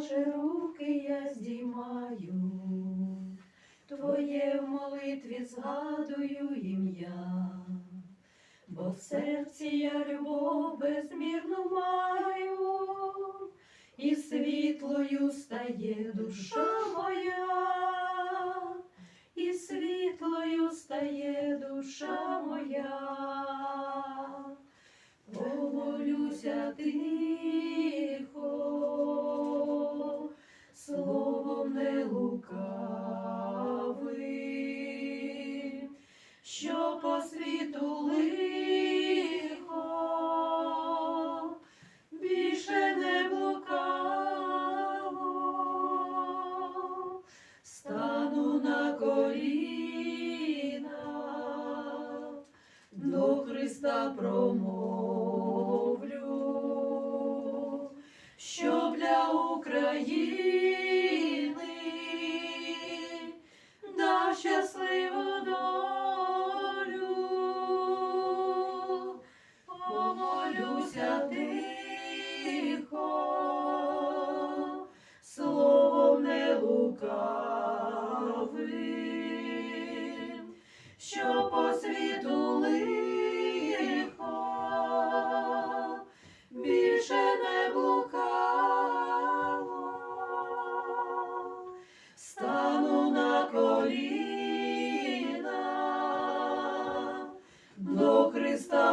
Боже, руки я здіймаю, Твоє в молитві згадую ім'я, бо в серці я любов безмірну маю, і світлою стає душа моя, і світлою стає душа моя. Помолюся тихо, словом не лукавим, що по світу лихо, більше не блукаво, стану на коліна, до Христа промовлю, що щасливу долю, помолюся тихо, словом не лукавим, що по світу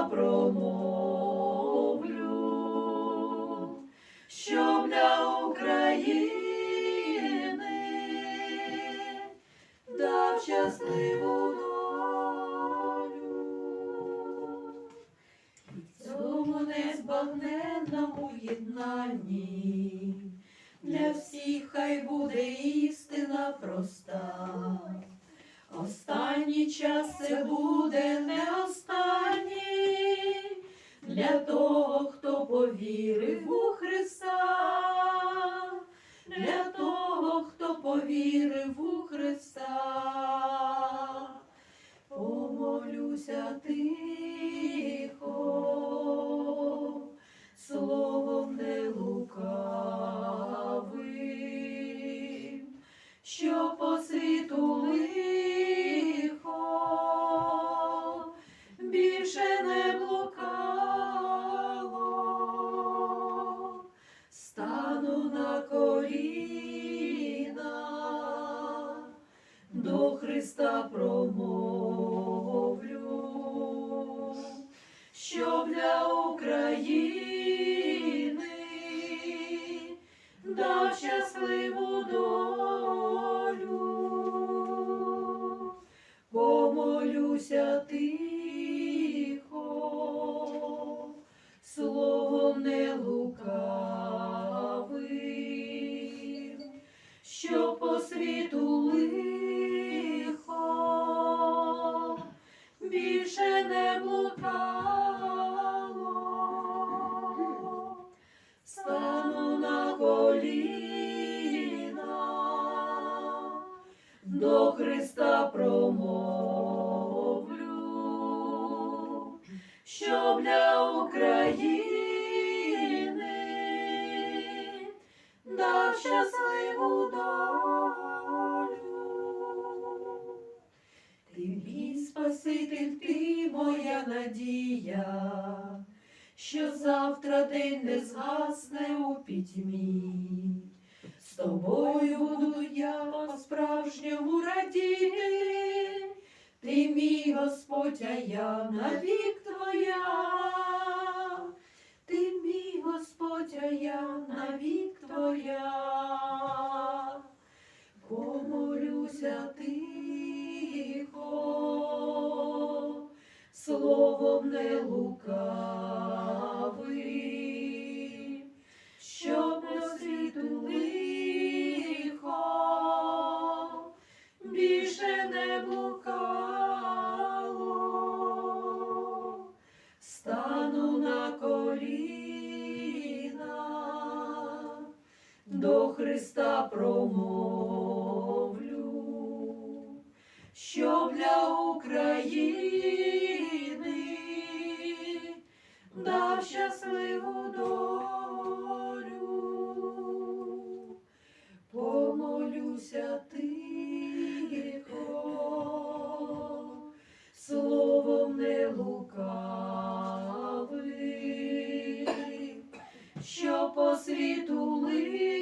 промовлю, щоб для України дав щасливу долю. Цьому незбагненному єднанні для всіх хай буде істина проста. Останній час це буде не останній для того, хто повірив у Христа, для того, хто повірив у Христа. Помолюся тихо, Христа промовлю, щоб щасливу долю. Ти мій Спаситель, ти моя надія, що завтра день не згасне у пітьмі. З тобою буду я по-справжньому радіти, ти мій Господь, а я навік твоя. Ти мій Господь, а я навік твоя. Помолюся тихо, словом не лукавим, щоб по світу лихо більше не блукало, стану на коліна, до Христа промовлю, світу лихо,